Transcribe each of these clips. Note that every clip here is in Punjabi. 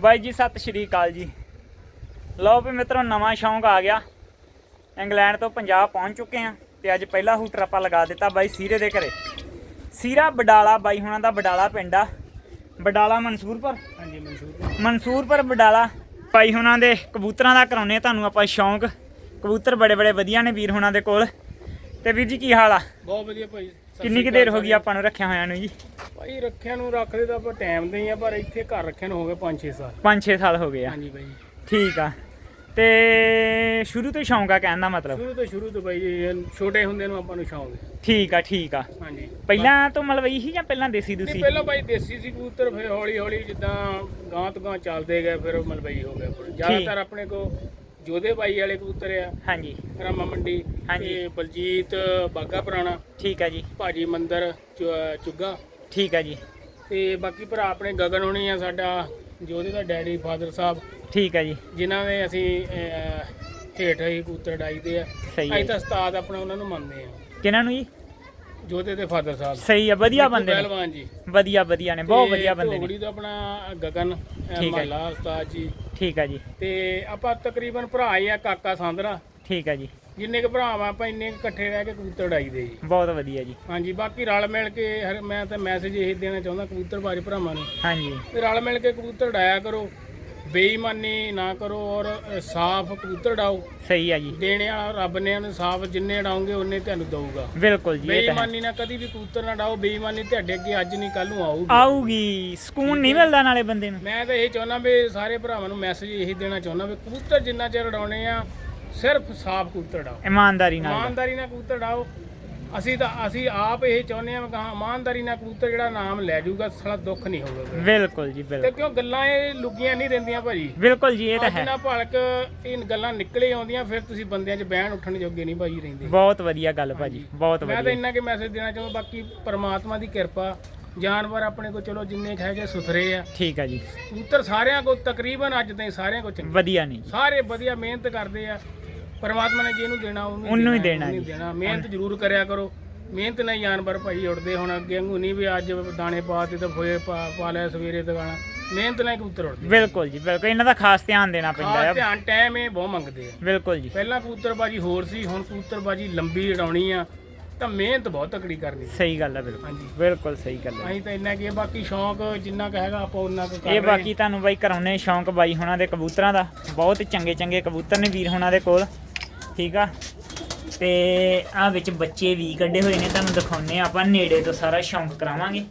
ਬਾਈ ਜੀ ਸਤਿ ਸ਼੍ਰੀ ਅਕਾਲ ਜੀ। ਲਓ ਵੀ ਮਿੱਤਰੋ ਨਵਾਂ ਸ਼ੌਂਕ ਆ ਗਿਆ। ਇੰਗਲੈਂਡ ਤੋਂ ਪੰਜਾਬ ਪਹੁੰਚ ਚੁੱਕੇ ਆ ਤੇ ਅੱਜ ਪਹਿਲਾ ਹੂਟਰ ਆਪਾਂ ਲਗਾ ਦਿੱਤਾ ਬਾਈ ਸੀਰੇ ਦੇ ਘਰੇ। ਸੀਰਾ ਬਡਾਲਾ ਬਾਈ ਹੁਣਾਂ ਦਾ ਬਡਾਲਾ ਪਿੰਡ ਆ। ਬਡਾਲਾ ਮਨਸੂਰਪੁਰ? ਹਾਂਜੀ ਮਨਸੂਰ ਮਨਸੂਰਪੁਰ ਬਡਾਲਾ। ਬਾਈ ਹੁਣਾਂ ਦੇ ਕਬੂਤਰਾਂ ਦਾ ਕਰਾਉਨੇ ਆ ਤੁਹਾਨੂੰ ਆਪਾਂ ਸ਼ੌਂਕ। ਕਬੂਤਰ ਬੜੇ ਬੜੇ ਵਧੀਆ ਨੇ ਵੀਰ ਹੁਣਾਂ ਦੇ ਕੋਲ। ਤੇ ਵੀਰ ਜੀ ਕੀ ਹਾਲ ਆ? ਬਹੁਤ ਵਧੀਆ ਭਾਈ। ਕਿੰਨੀ ਕੁ ਦੇਰ ਹੋ ਗਈ ਆਪਾਂ ਨੂੰ ਰੱਖਿਆ ਹੋਇਆਂ ਨੂੰ ਜੀ? ਭਾਈ ਰੱਖਿਆ ਨੂੰ ਰੱਖਦੇ ਤਾਂ ਆਪਾਂ ਟਾਈਮ ਦੇ ਹੀ ਆ ਪਰ ਇੱਥੇ ਘਰ ਰੱਖਿਆ ਨੂੰ ਹੋ ਗਏ 5-6 ਸਾਲ। 5-6 ਸਾਲ ਹੋ ਗਏ ਆ। ਹਾਂਜੀ ਭਾਈ। ਠੀਕ ਆ। ਤੇ ਸ਼ੁਰੂ ਤੋਂ ਸ਼ੌਂਕ ਆ ਕਹਿਣ ਦਾ ਮਤਲਬ? ਸ਼ੁਰੂ ਤੋਂ ਸ਼ੁਰੂ ਤੋਂ ਭਾਈ ਇਹ ਛੋਟੇ ਹੁੰਦੇ ਨੂੰ ਆਪਾਂ ਨੂੰ ਸ਼ੌਂਕ ਹੈ। ਠੀਕ ਆ ਠੀਕ ਆ। ਹਾਂਜੀ। ਪਹਿਲਾਂ ਤੋਂ ਮਤਲਬ ਇਹੀ ਜਾਂ ਪਹਿਲਾਂ ਦੇਸੀ ਨਹੀਂ ਦੂਸੀ? ਪਹਿਲਾਂ ਭਾਈ ਦੇਸੀ ਸੀ ਕਬੂਤਰ ਫਿਰ ਹੌਲੀ ਹੌਲੀ ਜਿੱਦਾਂ ਗਾਂ ਤੋਂ ਗਾਂ ਚੱਲਦੇ ਗਏ ਫਿਰ ਮਲਬਈ ਹੋ ਗਿਆ ਜ਼ਿਆਦਾਤਰ ਆਪਣੇ ਕੋ ਜੋਧੇ ਬਾਈ ਵਾਲੇ ਕਬੂਤਰ ਆ। ਹਾਂਜੀ। ਰਾਮਾ ਮੰਡੀ ਹਾਂਜੀ। ਤੇ ਬਲਜੀਤ ਬਾਗਾ ਪੁਰਾਣਾ। ਠੀਕ ਆ ਜੀ। ਭਾਜੀ ਮੰਦਰ ਚੁ- ਚੁੱਗਾ। ਠੀਕ ਆ ਜੀ। ਤੇ ਬਾਕੀ ਭਰਾ ਆਪਣੇ ਗਗਨ ਹੋਣੀ ਆ ਸਾਡਾ ਜੋਧੇ ਦਾ ਡੈਡੀ ਫਾਦਰ ਸਾਹਿਬ। ਠੀਕ ਆ ਜੀ। ਜਿਨ੍ਹਾਂ ਦੇ ਅਸੀਂ ਹੇਠ ਹੀ ਕਬੂਤਰ ਡਾਈਦੇ ਆ। ਸਹੀ ਅਸੀਂ ਹੈ ਤਾਂ ਉਸਤਾਦ ਆਪਣਾ ਉਹਨਾਂ ਨੂੰ ਮੰਨਦੇ ਆ। ਕਿਹਨਾਂ ਨੂੰ ਜੀ? ਜੋਧੇ ਦੇ ਫਾਦਰ ਸਾਹਿਬ। ਸਹੀ ਆ ਵਧੀਆ ਬੰਦੇ ਨੇ। ਪਹਿਲਵਾਨ ਜੀ। ਵਧੀਆ ਵਧੀਆ ਨੇ ਬਹੁਤ ਵਧੀਆ ਬੰਦੇ ਨੇ। ਤੋਂ ਆਪਣਾ ਗਗਨ ਠੀਕ ਹੈ। ਮਹਲਾ ਉਸਤਾਦ ਜੀ। ਠੀਕ ਆ ਜੀ। ਤੇ ਆਪਾਂ ਤਕਰੀਬਨ ਭਰਾ ਹੀ ਆ ਕਾਕਾ ਸਾਂਦਰਾ। ਠੀਕ ਆ ਜੀ। ਜਿੰਨੇ ਕੁ ਭਰਾ ਵਾ ਆਪਾਂ ਇੰਨੇ ਕੁ ਇਕੱਠੇ ਰਹਿ ਕੇ ਕਬੂਤਰ ਡਾਈਦੇ ਜੀ। ਬਹੁਤ ਵਧੀਆ ਜੀ। ਹਾਂਜੀ ਬਾਕੀ ਰਲ ਮਿਲ ਕੇ ਹਰ- ਮੈਂ ਤਾਂ ਮੈਸੇਜ ਇਹ ਦੇਣਾ ਚਾਹੁੰਦਾ ਕਬੂਤਰਬਾਜ਼ ਭਰਾਵਾਂ ਨੂੰ। ਹਾਂਜੀ। ਵੀ ਰਲ ਮਿਲ ਕੇ ਕਬੂਤਰ ਡਾਇਆ ਕਰੋ। ਬੇਈਮਾਨੀ ਨਾ ਕਰੋ ਔਰ ਅ, ਸਾਫ਼ ਕਬੂਤਰ ਡਾਓ ਸਹੀ ਆ ਜੀ। ਦੇਣੇ ਵਾਲਾ ਰੱਬ ਨੇ ਉਹਨੂੰ ਸਾਫ਼ ਜਿੰਨੇ ਡਾਉਂਗੇ ਉਹਨੇ ਤੁਹਾਨੂੰ ਦਊਗਾ। ਬਿਲਕੁਲ ਜੀ ਇਹ ਤਾਂ ਹੈ। ਬੇਈਮਾਨੀ ਨਾਲ ਕਦੀ ਵੀ ਕਬੂਤਰ ਨਾ ਡਾਓ ਬੇਈਮਾਨੀ ਤੁਹਾਡੇ ਅੱਗੇ ਅੱਜ ਨਹੀਂ ਕੱਲ ਨੂੰ ਆਊਗੀ। ਆਊਗੀ। ਸਕੂਨ ਨਹੀਂ ਮਿਲਦਾ ਨਾਲੇ ਬੰਦੇ ਨੂੰ। ਮੈਂ ਤਾਂ ਇਹ ਚਾਹੁੰਦਾ ਵੀ ਸਾਰੇ ਭਰਾਵਾਂ ਨੂੰ ਮੈਸੇਜ ਇਹੀ ਦੇਣਾ ਚਾਹੁੰਦਾ ਵੀ ਕਬੂਤਰ ਜਿੰਨਾ ਚਿਰ ਉਡਾਉਣੇ ਆ ਸਿਰਫ ਸਾਫ਼ ਕਬੂਤਰ ਡਾਓ। ਇਮਾਨਦਾਰੀ ਨਾਲ। ਇਮਾਨਦਾਰੀ ਨਾਲ ਕਬੂਤਰ ਡਾਓ। ਅਸੀਂ ਤਾਂ ਅਸੀਂ ਆਪ ਇਹ ਚਾਹੁੰਦੇ ਆ ਕਿ ਹਾਂ ਇਮਾਨਦਾਰੀ ਨਾਲ ਕਬੂਤਰ ਜਿਹੜਾ ਨਾਮ ਲੈ ਜਾਊਗਾ ਸਾਲਾ ਦੁੱਖ ਨਹੀਂ ਹੋਊਗਾ। ਬਿਲਕੁਲ ਜੀ ਤੇ ਬਿਲਕੁਲ। ਕਿਉਂ ਗੱਲਾਂ ਇਹ ਲੁਕੀਆਂ ਨਹੀਂ ਰਹਿੰਦੀਆਂ ਭਾਜੀ? ਬਿਲਕੁਲ ਜੀ ਇਹ ਤਾਂ ਹੈ। ਜਿੰਨਾ ਭਲਕ ਇਹ ਗੱਲਾਂ ਨਿਕਲੇ ਆਉਂਦੀਆਂ ਫਿਰ ਤੁਸੀਂ ਬੰਦਿਆਂ 'ਚ ਬਹਿਣ ਉੱਠਣ ਜੋਗੇ ਨਹੀਂ ਭਾਜੀ ਰਹਿੰਦੇ। ਬਹੁਤ ਵਧੀਆ ਗੱਲ ਭਾਜੀ ਬਹੁਤ ਮੈਂ ਤਾਂ ਵਧੀਆ। ਇੰਨਾ ਕਿ ਮੈਸੇਜ ਦੇਣਾ ਚਾਹੁੰਦਾ ਬਾਕੀ ਪਰਮਾਤਮਾ ਦੀ ਕਿਰਪਾ ਜਾਨਵਰ ਆਪਣੇ ਕੋ ਚਲੋ ਜਿੰਨੇ ਕੁ ਹੈਗੇ ਸੁਥਰੇ ਆ। ਠੀਕ ਆ ਜੀ। ਕਬੂਤਰ ਸਾਰਿਆਂ ਕੋ ਤਕਰੀਬਨ ਅੱਜ ਤਾਈਂ ਸਾਰਿਆਂ ਕੋ ਚੰਗੇ। ਵਧੀਆ ਨਹੀਂ ਸਾਰੇ ਵਧੀਆ ਮਿਹਨਤ ਕਰਦੇ ਆ। ਪਰਮਾਤਮਾ ਨੇ ਜਿਹਨੂੰ ਦੇਣਾ ਉਹਨੂੰ ਹੀ ਹੈ, ਦੇਣਾ ਉਹਨੂੰ। ਦੇਣਾ। ਮਿਹਨਤ ਜ਼ਰੂਰ ਕਰਿਆ ਕਰੋ। ਮਿਹਨਤ ਨਾਲ ਹੀ ਜਾਨਵਰ ਭਾਈ ਉੱਡਦੇ ਹੁਣ ਅੱਗੇ। ਵਾਂਗੂ ਨਹੀਂ ਵੀ ਅੱਜ ਦਾਣੇ ਪਾ ਤੇ ਤਾਂ ਫੋਏ ਪਾ ਲਿਆ ਸਵੇਰੇ ਦੁਕਾਨਾ ਮਿਹਨਤ ਨਾਲ ਹੀ ਕਬੂਤਰ ਉੱਡਦੇ। ਬਿਲਕੁਲ ਜੀ ਬਿਲਕੁਲ। ਇਹਨਾਂ ਦਾ ਖਾਸ ਧਿਆਨ ਦੇਣਾ ਪੈਂਦਾ ਆ। ਧਿਆਨ ਟਾਈਮ ਇਹ ਬਹੁਤ ਮੰਗਦੇ ਆ। ਬਿਲਕੁਲ ਜੀ। ਪਹਿਲਾਂ ਕਬੂਤਰਬਾਜੀ ਹੋਰ ਸੀ ਹੁਣ ਕਬੂਤਰਬਾਜੀ ਲੰਬੀ ਉਡਾਉਣੀ ਆ। ਤਾਂ ਮਿਹਨਤ ਬਹੁਤ ਤਕੜੀ ਕਰਨੀ। ਸਹੀ ਗੱਲ ਹੈ ਬਿਲਕੁਲ। ਹਾਂਜੀ। ਬਿਲਕੁਲ ਸਹੀ ਗੱਲ ਹੈ ਅਸੀਂ ਤਾਂ ਇੰਨਾ ਕੀ ਬਾਕੀ ਸ਼ੌਂਕ ਜਿੰਨਾ ਕੁ ਹੈਗਾ ਆਪਾਂ ਉਹਨਾਂ ਕੁ ਕਰ ਇਹ ਬਾਕੀ ਤੁਹਾਨੂੰ ਬਾਈ ਕਰਾਉਨੇ ਸ਼ੌਂਕ ਬਾਈ ਹੁਣਾਂ ਦੇ ਕਬੂਤਰਾਂ ਦਾ। ਬਹੁਤ ਚੰਗੇ ਚੰਗੇ ਕਬੂਤਰ ਨੇ ਵੀਰ ਹੁਣਾਂ ਦੇ ਕੋਲ। ਠੀਕ ਆ? ਤੇ ਆ ਵਿੱਚ ਬੱਚੇ ਵੀ ਕੱਢੇ ਹੋਏ ਨੇ ਤੁਹਾਨੂੰ ਦਿਖਾਉਨੇ ਆਪਾਂ ਨੇੜੇ ਤੋਂ ਸਾਰਾ ਸ਼ੌਂਕ ਕਰਾਵਾਂਗੇ।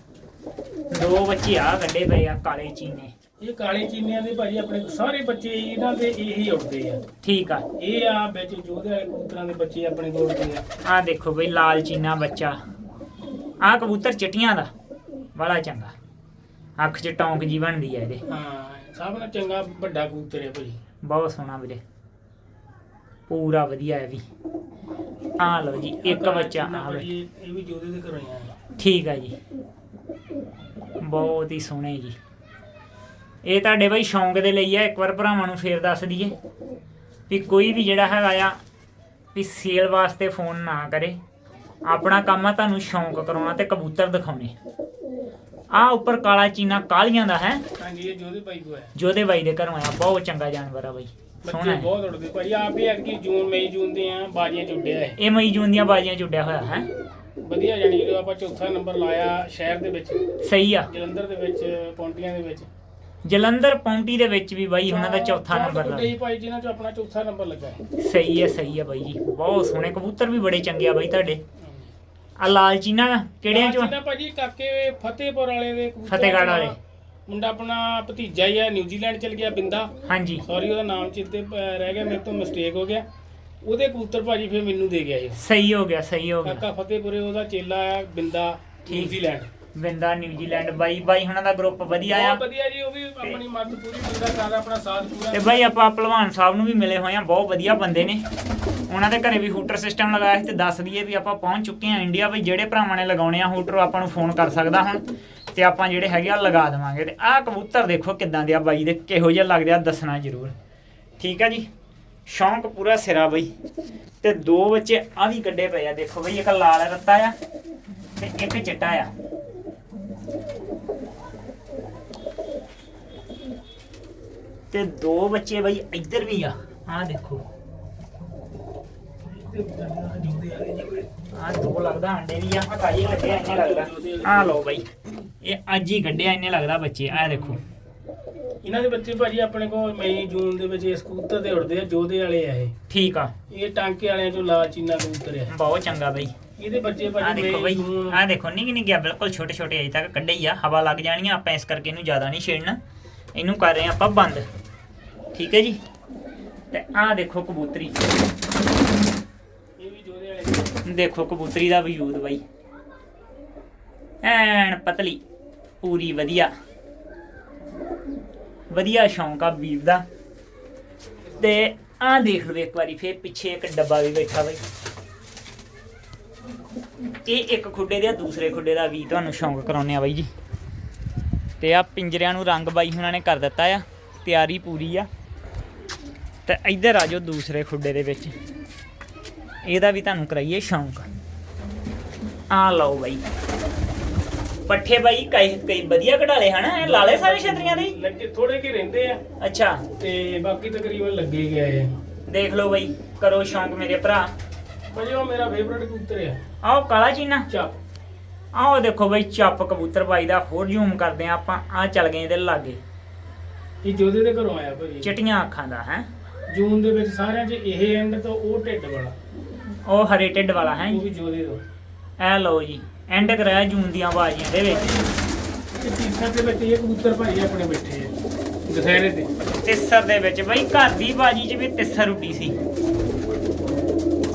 ਦੋ ਬੱਚੇ ਆ ਕੱਢੇ ਪਏ ਆ ਕਾਲੇ ਚੀਨੇ। ਇਹ ਕਾਲੇ ਚੀਨੀਆਂ ਦੇ ਭਾਜੀ ਆਪਣੇ ਸਾਰੇ ਬੱਚੇ ਇਹਨਾਂ ਦੇ ਇਹੀ ਉੱਡਦੇ ਆ। ਠੀਕ ਆ। ਇਹ ਆ ਵਿੱਚ ਜੋਧੇ ਵਾਲੇ ਕਬੂਤਰਾਂ ਦੇ ਬੱਚੇ ਆਪਣੇ ਕੋਲ ਉੱਡਦੇ ਆ। ਆ ਦੇਖੋ ਬਈ ਲਾਲ ਚੀਨਾ ਬੱਚਾ। ਆ ਕਬੂਤਰ ਚਟੀਆਂ ਦਾ। ਬੜਾ ਚੰਗਾ। ਅੱਖ 'ਚ ਟੌਂਕ ਜੀ ਬਣਦੀ ਆ ਇਹਦੇ। ਹਾਂ ਸਭ ਨਾਲ ਚੰਗਾ ਵੱਡਾ ਕਬੂਤਰ ਹੈ ਭਾਜੀ। ਬਹੁਤ ਸੋਹਣਾ ਵੀਰੇ। ਪੂਰਾ ਵਧੀਆ ਹੈ ਵੀ। ਆ ਲਓ ਜੀ ਇੱਕ ਬੱਚਾ ਆ ਭਾਜੀ, ਇਹ ਵੀ ਜੋਧੇ ਦੇ ਘਰੋਂ ਹੀ ਆਇਆ। ਠੀਕ ਆ ਜੀ। ਬਹੁਤ ਹੀ ਸੋਹਣੇ ਜੀ। ਇਹ ਤੁਹਾਡੇ ਬਈ ਸ਼ੌਂਕ ਦੇ ਲਈ ਆ ਇੱਕ ਵਾਰ ਭਰਾਵਾਂ ਨੂੰ ਫੇਰ ਦੱਸ ਦਈਏ ਵੀ ਕੋਈ ਵੀ ਜਿਹੜਾ ਹੈਗਾ ਆ ਵੀ ਸੇਲ ਵਾਸਤੇ ਫੋਨ ਨਾ ਕਰੇ। ਆਪਣਾ ਕੰਮ ਆ ਤੁਹਾਨੂੰ ਸ਼ੌਂਕ ਕਰਾਉਣਾ ਤੇ ਕਬੂਤਰ ਦਿਖਾਉਣੇ। ਆ ਉੱਪਰ ਕਾਲਾ ਚੀਨਾ ਕਾਲੀਆਂ ਦਾ ਹੈ। ਹਾਂਜੀ ਇਹ ਕੋ ਹੈ। ਜੋਦੇ ਬਾਈ ਦੇ ਘਰੋਂ ਆਇਆ ਬਹੁਤ ਚੰਗਾ ਜਾਨਵਰ ਆ ਬਾਈ। ਸੋਹਣਾ ਹੈ। ਬਹੁਤ ਉੱਡਦੇ ਭਾਜੀ ਆਪ ਵੀ ਐਤਕੀ ਜੂਨ ਮਈ ਜੂਨ ਦੇ ਆ ਬਾਜੀਆਂ ਚ ਉੱਡਿਆ ਹੈ ਇਹ। ਮਈ ਜੂਨ ਦੀਆਂ ਬਾਜ਼ੀਆਂ ਚੁੱਡਿਆ ਹੋਇਆ ਹੈ? ਵਧੀਆ ਜਾਨੀ ਜਦੋਂ ਆਪਾਂ ਚੌਥਾ ਨੰਬਰ ਲਾਇਆ ਸ਼ਹਿਰ ਦੇ ਵਿੱਚ ਸਹੀ ਆ। ਜਲੰਧਰ ਦੇ ਵਿੱਚ ਪੌਂਟੀਆਂ ਦੇ ਵਿੱਚ। ਜਲੰਧਰ ਪੌਂਟੀ ਦੇ ਵਿੱਚ ਵੀ ਬਾਈ ਉਹਨਾਂ ਦਾ ਚੌਥਾ ਚਾਰ ਨੰਬਰ ਉੱਡੇ ਦਾ ਹੀ ਭਾਈ ਜਿਨ੍ਹਾਂ ਚ ਆਪਣਾ ਚੌਥਾ ਨੰਬਰ ਲੱਗਾ ਹੈ। ਸਹੀ ਹੈ ਸਹੀ ਹੈ ਬਾਈ ਜੀ ਬਹੁਤ ਸੋਹਣੇ। ਕਬੂਤਰ ਵੀ ਬੜੇ ਚੰਗੇ ਆ ਬਾਈ ਤੁਹਾਡੇ। ਆ ਲਾਲ ਚੀਨਾ ਕਿਹੜਿਆਂ ਚੋਂ? ਜਿਨ੍ਹਾਂ ਭਾਜੀ ਕਾਕੇ ਫਤਿਹਪੁਰ ਵਾਲੇ ਦੇ ਕਬੂਤਰ ਫਤਿਹਗੜ੍ਹ ਵਾਲੇ। ਮੁੰਡਾ ਆਪਣਾ ਭਤੀਜਾ ਹੀ ਆ ਨਿਊਜ਼ੀਲੈਂਡ ਚਲ ਗਿਆ ਬਿੰਦਾ। ਹਾਂਜੀ। ਸੌਰੀ ਉਹਦਾ ਨਾਮ ਚਿੱਤੇ ਰਹਿ ਗਿਆ ਮੇਰੇ ਤੋਂ ਮਿਸਟੇਕ ਹੋ ਗਿਆ। ਉਹਦੇ ਕਬੂਤਰ ਭਾਜੀ ਫਿਰ ਮੈਨੂੰ ਦੇ ਗਿਆ ਇਹ। ਸਹੀ ਹੋ ਗਿਆ ਸਹੀ ਹੋ ਗਿਆ। ਕਾਕਾ ਫਤਿਹਪੁਰੇ ਉਹਦਾ ਚੇਲਾ ਆ ਬਿੰਦਾ ਨਿਊਜ਼ੀਲੈਂਡ ਬਿੰਦਾ ਨਿਊਜ਼ੀਲੈਂਡ ਬਾਈ ਬਾਈ ਹੁਣਾਂ ਦਾ ਗਰੁੱਪ ਵਧੀਆ ਆ। ਬਹੁਤ ਵਧੀਆ ਜੀ ਉਹ ਵੀ ਆਪਣੀ ਮਦਦ ਪੂਰੀ ਬੰਦਾ ਕਰਦਾ ਆਪਣਾ ਸਾਥ ਪੂਰਾ। ਤੇ ਬਾਈ ਆਪਾਂ ਭਲਵਾਨ ਸਾਹਿਬ ਨੂੰ ਵੀ ਮਿਲੇ ਹੋਏ ਆ ਬਹੁਤ ਵਧੀਆ ਬੰਦੇ ਨੇ। ਉਹਨਾਂ ਦੇ ਘਰੇ ਵੀ ਹੂਟਰ ਸਿਸਟਮ ਲਗਾਇਆ ਸੀ ਤੇ ਦੱਸ ਦਈਏ ਵੀ ਆਪਾਂ ਪਹੁੰਚ ਚੁੱਕੇ ਆ ਇੰਡੀਆ ਵੀ ਜਿਹੜੇ ਭਰਾਵਾਂ ਨੇ ਲਗਾਉਣੇ ਆ ਹੂਟਰ ਆਪਾਂ ਨੂੰ ਫੋਨ ਕਰ ਸਕਦਾ ਹੁਣ। ਤੇ ਆਪਾਂ ਜਿਹੜੇ ਹੈਗੇ ਆ ਲਗਾ ਦੇਵਾਂਗੇ। ਤੇ ਆਹ ਕਬੂਤਰ ਦੇਖੋ ਕਿੱਦਾਂ ਦੇ ਆ ਬਾਈ ਦੇ, ਕਿਹੋ ਜਿਹਾ ਲੱਗਦੇ ਆ ਦੱਸਣਾ ਜ਼ਰੂਰ। ਠੀਕ ਆ ਜੀ? ਸ਼ੌਂਕ ਪੂਰਾ ਸਿਰਾ ਬਈ। ਤੇ ਦੋ ਬੱਚੇ ਆ ਵੀ ਕੱਢੇ ਪਏ ਆ। ਦੇਖੋ ਬਈ, ਇੱਕ ਲਾਲ ਰੱਤਾ ਆ ਤੇ ਇੱਕ ਚਿੱਟਾ ਆ। ਤੇ ਦੋ ਬੱਚੇ ਬਈ ਇੱਧਰ ਵੀ ਆ। ਆਹ ਦੇਖੋ। ਆਹ ਦੋ ਲੱਗਦਾ, ਅੰਡੇ ਵੀ ਆ। ਹਟਾਈ ਕੱਢਿਆ ਇੰਨੇ ਲੱਗਦਾ। ਆਹ ਲਓ ਬਈ। ਇਹ ਅੱਜ ਹੀ ਕੱਢਿਆ ਇੰਨੇ ਲੱਗਦਾ ਬੱਚੇ ਆਹ ਦੇਖੋ। ਇਹਨਾਂ ਦੇ ਬੱਚੇ ਭਾਜੀ ਆਪਣੇ ਕੋਲ ਮਈ ਜੂਨ ਦੇ ਵਿੱਚ ਇਸ ਕਬੂਤਰ ਤੇ ਉੜਦੇ ਆ ਜੋਧੇ ਵਾਲੇ ਆ ਇਹ। ਠੀਕ ਆ। ਇਹ ਟਾਂਕੇ ਵਾਲਿਆਂ ਚੋਂ ਲਾਲ ਚੀਨਾ ਕਬੂਤਰ ਆ। ਬਹੁਤ ਚੰਗਾ ਬਈ। ਇਹਦੇ ਬੱਚੇ ਆਹ ਭਾਜੀ ਦੇਖੋ ਮਈ ਬਈ ਜੂਨ ਆਹ ਦੇਖੋ ਨਿੱਕੀ ਨਿੱਕੀ ਆ ਬਿਲਕੁਲ ਛੋਟੇ ਛੋਟੇ ਅਜੇ ਤੱਕ ਕੱਢੇ ਹੀ ਆ। ਹਵਾ ਲੱਗ ਜਾਣੀ ਆ ਆਪਾਂ ਇਸ ਕਰਕੇ ਇਹਨੂੰ ਜ਼ਿਆਦਾ ਨਹੀਂ ਛੇੜਨਾ। ਇਹਨੂੰ ਕਰ ਰਹੇ ਆ ਆਪਾਂ ਬੰਦ। ਠੀਕ ਹੈ ਜੀ? ਤੇ ਆਹ ਦੇਖੋ ਕਬੂਤਰੀ। ਇਹ ਵੀ ਜੋਧੇ ਵਾਲੇ ਦੇਖੋ ਕਬੂਤਰੀ ਦਾ ਵਜੂਦ ਬਾਈ। ਐਨ ਪਤਲੀ। ਪੂਰੀ ਵਧੀਆ। ਵਧੀਆ ਸ਼ੌਂਕ ਆ ਵੀਰ ਦਾ। ਤੇ ਆ ਦੇਖ ਲਓ ਇੱਕ ਵਾਰੀ, ਫੇਰ ਪਿੱਛੇ ਇੱਕ ਡੱਬਾ ਵੀ ਬੈਠਾ ਬਾਈ। ਇਹ ਇੱਕ ਖੁੱਡੇ ਦੇ ਦੂਸਰੇ ਖੁੱਡੇ ਦਾ ਵੀ ਤੁਹਾਨੂੰ ਸ਼ੌਂਕ ਕਰਾਉਨੇ ਆ ਬਾਈ ਜੀ। ਤੇ ਆ ਪਿੰਜਰਿਆਂ ਨੂੰ ਰੰਗ ਬਾਈ ਉਹਨਾਂ ਨੇ ਕਰ ਦਿੱਤਾ ਆ, ਤਿਆਰੀ ਪੂਰੀ ਆ। ਤੇ ਇੱਧਰ ਆ ਜਾਓ ਦੂਸਰੇ ਖੁੱਡੇ ਦੇ ਵਿੱਚ। ਇਹਦਾ ਵੀ ਤੁਹਾਨੂੰ ਕਰਾਈਏ ਸ਼ੌਂਕ। ਆ ਲਓ ਬਾਈ। ਪੱਠੇ ਬਾਈ ਕਈ ਕਈ ਵਧੀਆ ਕਢਾਲੇ ਹਨ? ਇਹ ਲਾਲੇ ਸਾਰੇ ਛਤਰੀਆਂ ਦੇ? ਹੀ? ਲੱਗੇ ਥੋੜੇ ਕਿ ਰਹਿੰਦੇ ਆ। ਅੱਛਾ। ਤੇ ਬਾਕੀ ਤਕਰੀਬਨ ਲੱਗੇ ਗਏ ਆ। ਦੇਖ ਲਓ ਬਾਈ ਕਰੋ ਸ਼ੌਂਕ ਮੇਰੇ ਭਰਾ। ਭਾਜੀ ਉਹ ਮੇਰਾ ਫੇਵਰਟ ਕਬੂਤਰ ਆ। ਆਓ ਕਾਲਾ ਚੀਨਾ? ਚੱਪ। ਆਓ ਦੇਖੋ ਬਾਈ ਚੱਪ ਕਬੂਤਰ ਬਾਈ ਦਾ ਹੋਰ ਜ਼ੂਮ ਕਰਦੇ ਆ ਆਪਾਂ ਆ ਚੱਲ ਗਏ ਇਹਦੇ ਲਾਗੇ। ਇਹ ਜੋਧੇ ਦੇ ਘਰੋਂ ਆਇਆ ਭਾਜੀ। ਚਿਟੀਆਂ ਅੱਖਾਂ ਦਾ ਹੈ? ਜੂਨ ਦੇ ਵਿੱਚ ਸਾਰਿਆਂ 'ਚ ਇਹ ਐਂਡ ਤੋਂ ਉਹ ਢਿੱਡ ਵਾਲਾ। ਉਹ ਹਰੇ ਢਿੱਡ ਵਾਲਾ ਹੈ? ਉਹ ਵੀ ਜੋਧੇ ਤੋਂ। ਐ ਲਓ ਜੀ। ਐਂਡ ਕਰਾਇਆ ਜੂਨ ਦੀਆਂ ਬਾਜ਼ੀਆਂ ਦੇ ਵਿੱਚ। ਤੇ ਤੀਸਰਾ ਦੇ ਵਿੱਚ ਇਹ ਕਬੂਤਰ ਭਾਜੀ ਆਪਣੇ ਬੈਠੇ ਆ ਦੁਸਹਿਰੇ ਤੇ। ਤਿੱਸਰ ਦੇ ਵਿੱਚ ਬਾਈ ਘਰ ਦੀ ਬਾਜੀ 'ਚ ਵੀ ਤਿੱਸਰ ਉੱਡੀ ਸੀ।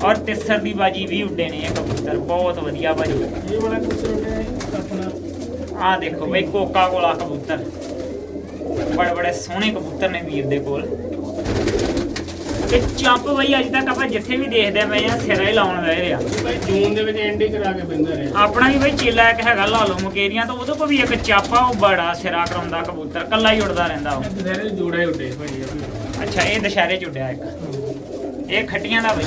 ਔਰ ਤਿੱਸਰ ਦੀ ਬਾਜੀ ਵੀ ਉੱਡੇ ਨੇ ਇਹ ਕਬੂਤਰ ਬਹੁਤ ਵਧੀਆ ਬਾਜੀ। ਇਹ ਵਾਲਾ ਕਬੂਤਰ ਉੱਡਿਆ ਹੈ ਆਪਣਾ। ਆਹ ਦੇਖੋ ਬਈ ਕੋਕਾ ਕੋਲਾ ਕਬੂਤਰ। ਬੜੇ ਬੜੇ ਸੋਹਣੇ ਕਬੂਤਰ ਨੇ ਵੀਰ ਦੇ ਕੋਲ। ਤੇ ਚੱਪ ਬਈ ਅੱਜ ਤੱਕ ਆਪਾਂ ਜਿੱਥੇ ਵੀ ਦੇਖਦੇ ਪਏ ਆ ਸਿਰਾ ਹੀ ਲਾਉਣ ਰਹੇ ਰਿਹਾ ਭਾਈ ਜੂਨ ਦੇ ਵਿੱਚ ਐਂਡ ਕਰਾ ਕੇ ਪੈਂਦਾ ਰਿਹਾ। ਆਪਣਾ ਵੀ ਬਈ ਚੇਲਾ ਇੱਕ ਹੈਗਾ ਲਾਲੋ ਮੁਕੇਰੀਆਂ ਤੋਂ ਉਹਦੇ ਕੋਲ ਵੀ ਇੱਕ ਚਾਪਾ ਉਹ ਬੜਾ ਸਿਰਾ ਕਰਾਉਂਦਾ ਕਬੂਤਰ ਕੱਲਾ ਹੀ ਉੱਡਦਾ ਰਹਿੰਦਾ ਉਹ। ਦੁਸਹਿਰੇ ਜੋੜਾ ਹੀ ਉੱਡੇ ਵੀ। ਅੱਛਾ ਇਹ ਦੁਸ਼ਹਿਰੇ ਚ ਉੱਡਿਆ ਇੱਕ। ਇਹ ਖੱਟੀਆਂ ਦਾ ਬਈ।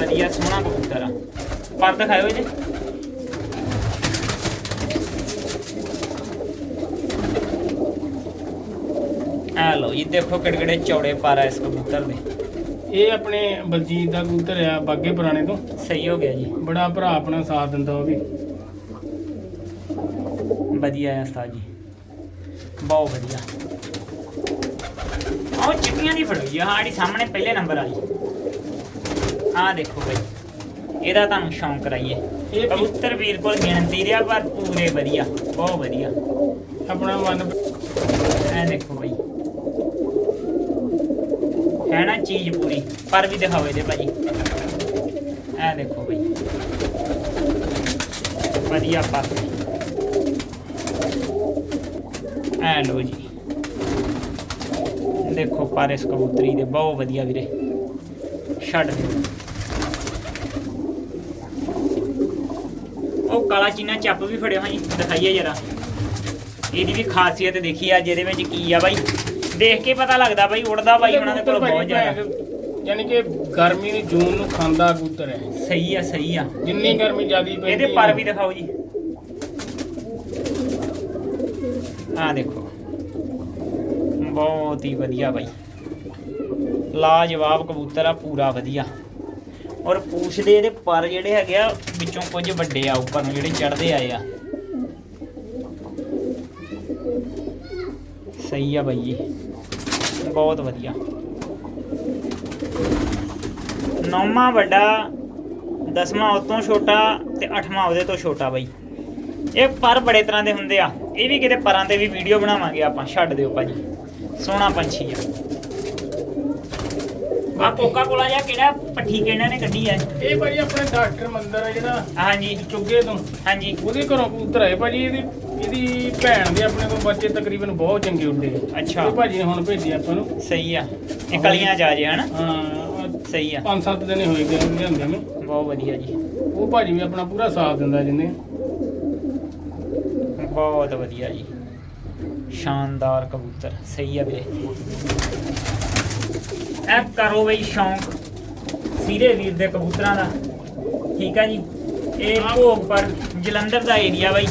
ਵਧੀਆ ਸੋਹਣਾ ਕਬੂਤਰ ਆ। ਪਰ ਦਿਖਾਇਓ ਜੀ ਆ ਲਓ ਜੀ ਦੇਖੋ ਕਿਹੜੇ ਚੌੜੇ ਪਰ ਆ ਇਸ ਕਬੂਤਰ ਦੇ। ਇਹ ਆਪਣੇ ਬਲਜੀਤ ਦਾ ਕਬੂਤਰ ਆ ਬਾਗੇ ਪੁਰਾਣੇ ਤੋਂ। ਸਹੀ ਹੋ ਗਿਆ ਜੀ। ਬੜਾ ਭਰਾ ਆਪਣਾ ਸਾਥ ਦਿੰਦਾ ਉਹ ਵੀ। ਵਧੀਆ ਹੈ ਉਸਤਾਦ ਜੀ। ਬਹੁਤ ਵਧੀਆ। ਆਹ ਚਿੱਟੀਆਂ ਦੀ ਫੜੋ ਜੀ ਆੜੀ ਸਾਹਮਣੇ ਪਹਿਲੇ ਨੰਬਰ ਵਾਲੀ। ਆਹ ਦੇਖੋ ਬਈ ਇਹਦਾ ਤੁਹਾਨੂੰ ਸ਼ੌਂਕ ਕਰਾਈਏ। ਇਹ ਕਬੂਤਰ ਵੀਰ ਕੋਲ ਗਿਣਤੀ ਰਿਆ ਪਰ ਪੂਰੇ ਵਧੀਆ ਬਹੁਤ ਵਧੀਆ। ਆਪਣਾ ਮਨ ਐ ਦੇਖੋ ਬਈ। ਹੈ ਨਾ ਚੀਜ਼ ਪੂਰੀ, ਪਰ ਵੀ ਦਿਖਾਓ ਇਹਦੇ ਭਾਜੀ। ਐ ਦੇਖੋ ਬਈ ਵਧੀਆ ਪਰ ਐ ਲੋ ਜੀ। ਦੇਖੋ ਪਰ ਕਬੂਤਰੀ ਦੇ, ਬਹੁਤ ਵਧੀਆ ਵੀਰੇ। ਛੱਡ ਦਿਓ ਉਹ ਕਾਲਾ ਚੀਨਾ ਚੱਪ ਵੀ ਫੜਿਆ ਹਾਂ ਜੀ ਦਿਖਾਈਏ ਜਰਾ। ਇਹਦੀ ਵੀ ਖਾਸੀਅਤ ਦੇਖੀ ਆ, ਜਿਹਦੇ ਵਿੱਚ ਕੀ ਆ ਬਾਈ ਦੇਖ ਕੇ ਪਤਾ ਲੱਗਦਾ ਬਾਈ ਉੜਦਾ ਬਾਈ ਉਹਨਾਂ ਦੇ ਕੋਲ ਬਹੁਤ ਜ਼ਿਆਦਾ। ਯਾਨੀ ਕਿ ਗਰਮੀ ਦੀ ਜੂਨ ਨੂੰ ਖਾਂਦਾ ਕਬੂਤਰ ਹੈ। ਸਹੀ ਆ ਸਹੀ ਆ। ਜਿੰਨੀ ਗਰਮੀ ਜ਼ਿਆਦੀ ਪੈਂਦੀ ਇਹਦੇ ਪਰ ਵੀ ਦਿਖਾਓ ਜੀ। ਆ ਦੇਖੋ। ਬਹੁਤ ਹੀ ਵਧੀਆ ਬਾਈ। ਲਾਜਵਾਬ ਕਬੂਤਰ ਆ ਪੂਰਾ ਵਧੀਆ। ਔਰ ਪੂਛ ਦੇ ਇਹਦੇ ਪਰ ਜਿਹੜੇ ਹੈਗੇ ਆ ਵਿੱਚੋਂ ਕੁਝ ਵੱਡੇ ਆ ਉੱਪਰ ਨੂੰ ਜਿਹੜੇ ਚੜਦੇ ਆਏ ਆ। ਸਹੀ ਆ ਬਾਈ ਜੀ। ਬਹੁਤ ਵਧੀਆ। ਨੌਵਾਂ ਵੱਡਾ ਦਸਵਾਂ ਉਹ ਤੋਂ ਛੋਟਾ ਤੇ ਅੱਠਵਾਂ ਉਹਦੇ ਤੋਂ ਛੋਟਾ ਬਾਈ। ਇਹ ਪਰ ਬੜੇ ਤਰ੍ਹਾਂ ਦੇ ਹੁੰਦੇ ਆ। ਇਹ ਵੀ ਕਿਤੇ ਪਰਾਂ ਤੇ ਵੀ ਵੀਡੀਓ ਬਣਾਵਾਂਗੇ ਆਪਾਂ ਛੱਡ ਦਿਓ ਭਾਜੀ। ਸੋਹਣਾ ਪੰਛੀ ਆ। ਆ ਕੋਕਾ ਕੋਲਾ ਜਾਂ ਕਿਹੜਾ ਪੱਠੀ ਕਿਹੜਾ ਨੇ ਕੱਢੀ ਆ? ਇਹ ਭਾਜੀ ਆਪਣੇ ਡਾਕਟਰ ਮੰਦਰ ਹੈ ਜਿਹੜਾ ਹਾਂਜੀ। ਚੁੱਗੇ ਤੋਂ। ਹਾਂਜੀ। ਉਹਦੇ ਘਰੋਂ ਕਬੂਤਰ ਆਏ ਭਾਜੀ ਇਹਦੀ। ਇਹਦੀ ਭੈਣ ਦੇ ਆਪਣੇ ਤੋਂ ਬੱਚੇ ਤਕਰੀਬਨ ਬਹੁਤ ਚੰਗੇ ਉੱਡੇ ਆ। ਅੱਛਾ। ਇਹ ਭਾਜੀ ਨੇ ਹੁਣ ਭੇਜੀ ਆਪਾਂ ਨੂੰ। ਸਹੀ ਆ। ਇਹ ਕਲੀਆਂ ਜਾ ਜੇ ਹਨਾ? ਹਾਂ ਸਹੀ ਆ। ਪੰਜ ਸੱਤ ਦਿਨ ਹੀ ਹੋਏ ਗਏ ਲਿਆਂਦੇ ਨੇ। ਬਹੁਤ ਵਧੀਆ ਜੀ। ਉਹ ਭਾਜੀ ਵੀ ਆਪਣਾ ਪੂਰਾ ਸਾਥ ਦਿੰਦਾ ਜਿੰਨੇ। ਬਹੁਤ ਵਧੀਆ ਜੀ। ਸ਼ਾਨਦਾਰ ਕਬੂਤਰ। ਸਹੀ ਆ ਵੀਰੇ। ਇਹ ਕਰੋ ਬਈ ਸ਼ੌਂਕ। ਸੀਰੇ ਵੀਰ ਦੇ ਕਬੂਤਰਾਂ ਦਾ। ਠੀਕ ਆ ਜੀ। ਇਹ ਭੋਗਪੁਰ ਜਲੰਧਰ ਦਾ ਏਰੀਆ ਬਾਈ।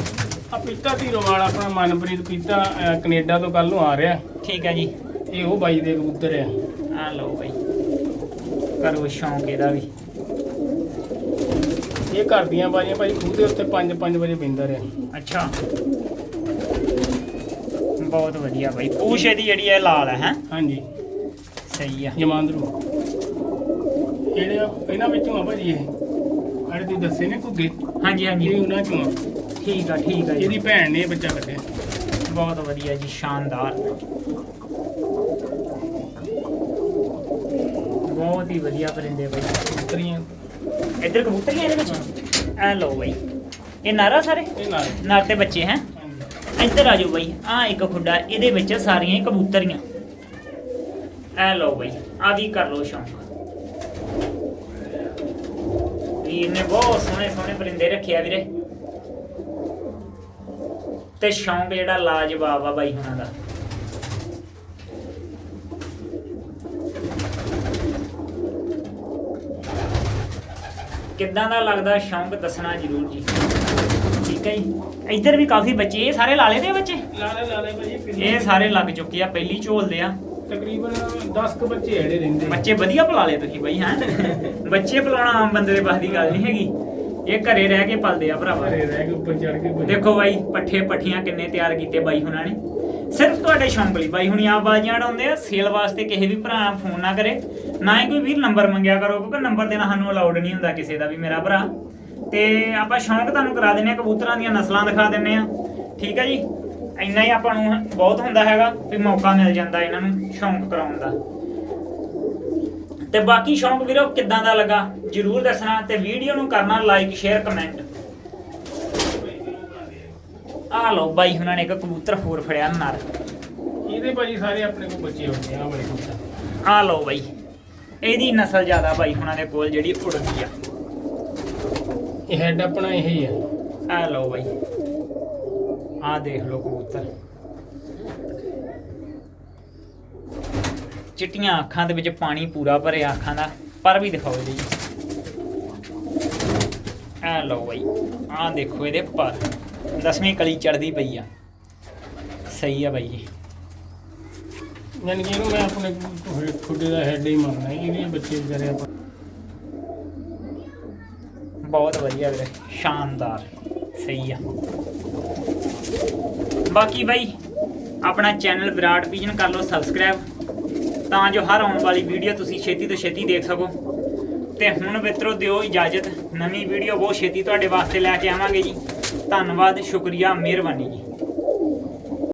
ਆ ਪੀਤਾ ਧੀਰੋਵਾਲ ਆਪਣਾ ਮਨਪ੍ਰੀਤ ਪੀਤਾ ਅਹ ਕੈਨੇਡਾ ਤੋਂ ਕੱਲ ਨੂੰ ਆ ਰਿਹਾ। ਠੀਕ ਹੈ ਜੀ। ਇਹ ਉਹ ਬਾਈ ਦੇ ਕਬੂਤਰ ਆ। ਆ ਲਓ ਬਾਈ। ਕਰੋ ਸ਼ੌਂਕ ਇਹਦਾ ਵੀ। ਇਹ ਘਰ ਦੀਆਂ ਬਾਜੀਆਂ ਭਾਈ ਖੂਹ ਦੇ ਉੱਤੇ 5-5 ਵਜੇ ਬਿੰਦਾ ਰਿਹਾ। ਅੱਛਾ। ਬਹੁਤ ਵਧੀਆ ਬਾਈ। ਪੂਛ ਇਹਦੀ ਜਿਹੜੀ ਹੈ ਲਾਲ ਹੈ ਹੈਂ? ਹਾਂਜੀ। ਸਹੀ ਆ। ਜਮਾਂਦਰੂ। ਜਿਹੜੇ ਆ- ਇਹਨਾਂ ਵਿੱਚੋਂ ਆ ਭਾਜੀ ਇਹ। ਅੜੇ ਤੁਸੀਂ ਦੱਸੇ ਨੇ ਘੁੱਗੇ? ਹਾਂਜੀ ਇਹ ਹਾਂਜੀ ਉਹਨਾਂ ਚੋਂ ਆ। ਠੀਕ ਆ ਠੀਕ ਆ ਜੀ। ਇਹਦੀ ਭੈਣ ਨੇ ਇਹ ਬੱਚਾ ਕੱਢਿਆ। ਬਹੁਤ ਵਧੀਆ ਜੀ ਸ਼ਾਨਦਾਰ। ਬਹੁਤ ਹੀ ਵਧੀਆ ਪਰਿੰਦੇ ਬਾਈ। ਕਬੂਤਰੀਆਂ। ਇੱਧਰ ਕਬੂਤਰ ਹੀ ਆ ਇਹਦੇ ਵਿੱਚ? ਐ ਲਓ ਬਾਈ। ਇਹ ਨਾਰਾ ਸਾਰੇ? ਇਹ ਨਾਲ ਨਰ ਤੇ ਬੱਚੇ ਹੈ? ਇੱਧਰ ਆ ਜਾਓ ਬਾਈ। ਆ ਇੱਕ ਖੁੱਡਾ ਇਹਦੇ ਵਿੱਚ ਸਾਰੀਆਂ ਹੀ ਕਬੂਤਰੀਆਂ। ਐ ਲਓ ਬਾਈ ਆ ਵੀ ਕਰ ਲਓ ਸ਼ੌਂਕ। ਵੀਰ ਨੇ ਬਹੁਤ ਸੋਹਣੇ ਸੋਹਣੇ ਪਰਿੰਦੇ ਰੱਖਿਆ ਵੀਰੇ। ਤੇ ਸ਼ੌਂਕ ਜਿਹੜਾ ਲਾਜਵਾਬ ਆ ਬਾਈ ਹੁਣਾਂ ਦਾ। ਕਿੱਦਾਂ ਦਾ ਲੱਗਦਾ ਸ਼ੌਂਕ ਦੱਸਣਾ ਜ਼ਰੂਰ ਜੀ। ਠੀਕ ਹੈ ਜੀ। ਇੱਧਰ ਵੀ ਕਾਫੀ ਬੱਚੇ ਇਹ ਸਾਰੇ ਲਾਲੇ ਦੇ ਬੱਚੇ? ਲਾਲੇ ਲਾਲੇ ਭਾਜੀ ਕਿੰਨੇ? ਇਹ ਸਾਰੇ ਲੱਗ ਚੁੱਕੇ ਆ ਪਹਿਲੀ ਝੋਲਦੇ ਆ। ਤਕਰੀਬਨ 10 ਕੁ ਬੱਚੇ ਜਿਹੜੇ ਰਹਿੰਦੇ। ਬੱਚੇ ਵਧੀਆ ਪਲਾ ਲਏ ਤੁਸੀਂ ਬਈ ਹੈ? ਬੱਚੇ ਪਲਾਉਣਾ ਆਮ ਬੰਦੇ ਦੇ ਬਸ ਦੀ ਗੱਲ ਨਹੀਂ ਹੈਗੀ। ਇਹ ਘਰੇ ਰਹਿ ਕੇ ਪਲਦੇ ਆ ਭਰਾਵਾ। ਘਰੇ ਰਹਿ ਕੇ ਉੱਪਰ ਚੜ ਕੇ ਦੇਖੋ ਬਾਈ ਪੱਠੇ ਪੱਠੀਆਂ ਕਿੰਨੇ ਤਿਆਰ ਕੀਤੇ ਬਾਈ ਹੁਣਾਂ ਨੇ। ਸਿਰਫ ਤੁਹਾਡੇ ਸ਼ੌਂਕ ਲਈ। ਬਾਈ ਹੁਣੀ ਆਪ ਬਾਜੀਆਂ ਉਡਾਉਂਦੇ ਆ ਸੇਲ ਵਾਸਤੇ ਕਿਸੇ ਵੀ ਭਰਾ ਫੋਨ ਨਾ ਕਰੇ। ਨਾ ਹੀ ਕੋਈ ਵੀਰ ਨੰਬਰ ਮੰਗਿਆ ਕਰੋ ਕਿਉਂਕਿ ਨੰਬਰ ਦੇਣਾ ਸਾਨੂੰ ਅਲਾਉਡ ਨਹੀਂ ਹੁੰਦਾ ਕਿਸੇ ਦਾ ਵੀ ਮੇਰਾ ਭਰਾ। ਤੇ ਆਪਾਂ ਸ਼ੌਂਕ ਤੁਹਾਨੂੰ ਕਰਾ ਦਿੰਨੇ ਆ ਕਬੂਤਰਾਂ ਦੀਆਂ ਨਸਲਾਂ ਦਿਖਾ ਦਿੰਨੇ ਆ। ਠੀਕ ਹੈ ਜੀ? ਇੰਨਾ ਹੀ ਆਪਾਂ ਨੂੰ ਬਹੁਤ ਹੁੰਦਾ ਹੈਗਾ ਵੀ ਮੌਕਾ ਮਿਲ ਜਾਂਦਾ ਇਹਨਾਂ ਨੂੰ ਸ਼ੌਂਕ ਕਰਾਉਣ ਦਾ। ਤੇ ਬਾਕੀ ਸ਼ੌਂਕ ਵੀਰੋ ਕਿੱਦਾਂ ਦਾ ਲੱਗਾ ਜਰੂਰ ਦੱਸਣਾ ਤੇ ਵੀਡੀਓ ਨੂੰ ਕਰਨਾ ਲਾਈਕ ਸ਼ੇਅਰ ਕਮੈਂਟ ਆ ਲਓ ਬਾਈ ਹੁਣਾਂ ਨੇ ਇੱਕ ਕਬੂਤਰ ਹੋਰ ਫੜਿਆ ਨਰ। ਇਹਦੇ ਭਾਜੀ ਸਾਰੇ ਆਪਣੇ ਕੋਲ ਬੱਚੇ ਹੁੰਦੇ ਆ ਬੜੇ ਕਬੂਤਰ। ਆ ਲਓ ਬਾਈ ਇਹਦੀ ਨਸਲ ਜ਼ਿਆਦਾ ਬਾਈ ਹੁਣਾਂ ਦੇ ਕੋਲ ਜਿਹੜੀ ਉੜਦੀ ਆ। ਇਹ ਹੈਡ ਆਪਣਾ ਇਹ ਹੀ ਆ। ਆ ਲਓ ਬਾਈ ਆ ਦੇਖ ਲਓ ਕਬੂਤਰ। ਚਿੱਟੀਆਂ ਅੱਖਾਂ ਦੇ ਵਿੱਚ ਪਾਣੀ ਪੂਰਾ ਭਰਿਆ ਅੱਖਾਂ ਦਾ ਪਰ ਵੀ ਦਿਖਾਓ ਜੀ। ਆ ਲਓ ਬਾਈ ਆ ਦੇਖੋ ਇਹਦੇ ਪਰ। ਦਸਵੀਂ ਕਲੀ ਚੜਦੀ ਪਈ ਆ। ਸਹੀ ਆ ਬਾਈ ਜੀ। ਯਾਨੀ ਕਿ ਇਹਨੂੰ ਮੈਂ ਆਪਣੇ ਖੁੱਡੇ ਦਾ ਹੈਡ ਹੀ ਮੰਨਣਾ ਇਹਦੇ ਬੱਚੇ ਵਿਚਾਰੇ ਆਪਾਂ ਬਹੁਤ ਵਧੀਆ ਵੀਰੇ ਸ਼ਾਨਦਾਰ। ਸਹੀ ਆ। ਬਾਕੀ ਬਾਈ ਆਪਣਾ ਚੈਨਲ ਵਿਰਾਟ ਵਿਜਨ ਕਰ ਲਓ ਸਬਸਕ੍ਰਾਈਬ ਤਾਂ ਜੋ ਹਰ ਆਉਣ ਵਾਲੀ ਵੀਡੀਓ ਤੁਸੀਂ ਛੇਤੀ ਤੋਂ ਛੇਤੀ ਦੇਖ ਸਕੋ। ਤੇ ਹੁਣ ਮਿੱਤਰੋ ਦਿਓ ਇਜਾਜ਼ਤ। ਨਵੀਂ ਵੀਡੀਓ ਬਹੁਤ ਛੇਤੀ ਤੁਹਾਡੇ ਵਾਸਤੇ ਲੈ ਕੇ ਆਵਾਂਗੇ ਜੀ। ਧੰਨਵਾਦ, ਸ਼ੁਕਰੀਆ, ਮਿਹਰਬਾਨੀ ਜੀ।